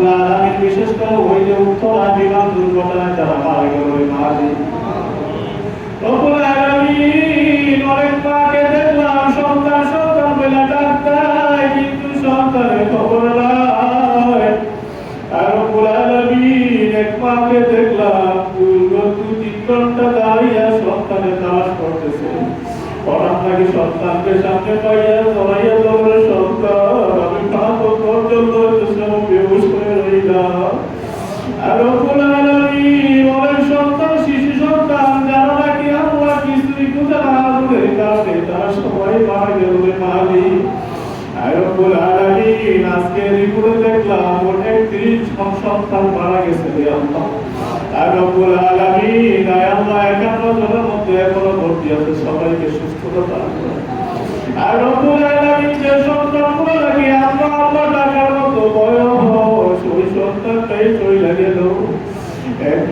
রব্বুল আলামিন বিশেষ করে ওই যে উত্তরা বিমান দুর্ঘটনায় যারা মারা গেল ওই মাঝি। রব্বুল দাঁড়িয়ে সন্তানের তালাশ করতেছে। হঠাৎ নাকি সন্তানকে সামনে পাইয়া জড়াইয়া আজকে রিপোর্টে সন্তান মারা গেছে আল্লাহ। আর একান্ন জনের মধ্যে এখনও ভর্তি আছে, সবাইকে সুস্থতা দান করে আলামিন যে সন্তানগুলো নাকি আমরা আল্লাহ টাকার মতো বয়স ওই সন্তানটাই চলে গেল এক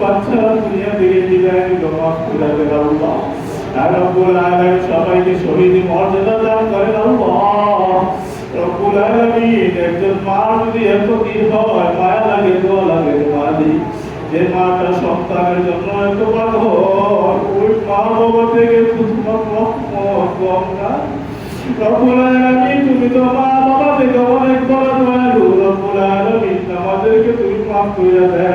বাচ্চারা দুনিয়া থেকে বিদায় নিল মাফ করে দেন আল্লাহ রব্বুল আলামিন সবাইকে শহীদ মর্যাদা দান করেন আল্লাহ। রব্বুল আলামিন, একজন মা যদি এত কি হয়, মায়া লাগে, দোয়া লাগে মালি যে মাটা সন্তানের জন্য এত পাগল ওই মা বাবা থেকে তোমার রহমত কম না রব্বুল আলামিন, তুমি তো মা বাবা থেকে অনেক বড় দয়ালু। রব্বুল আলামিন, আমাদেরকে তুমি মাফ করে দেয়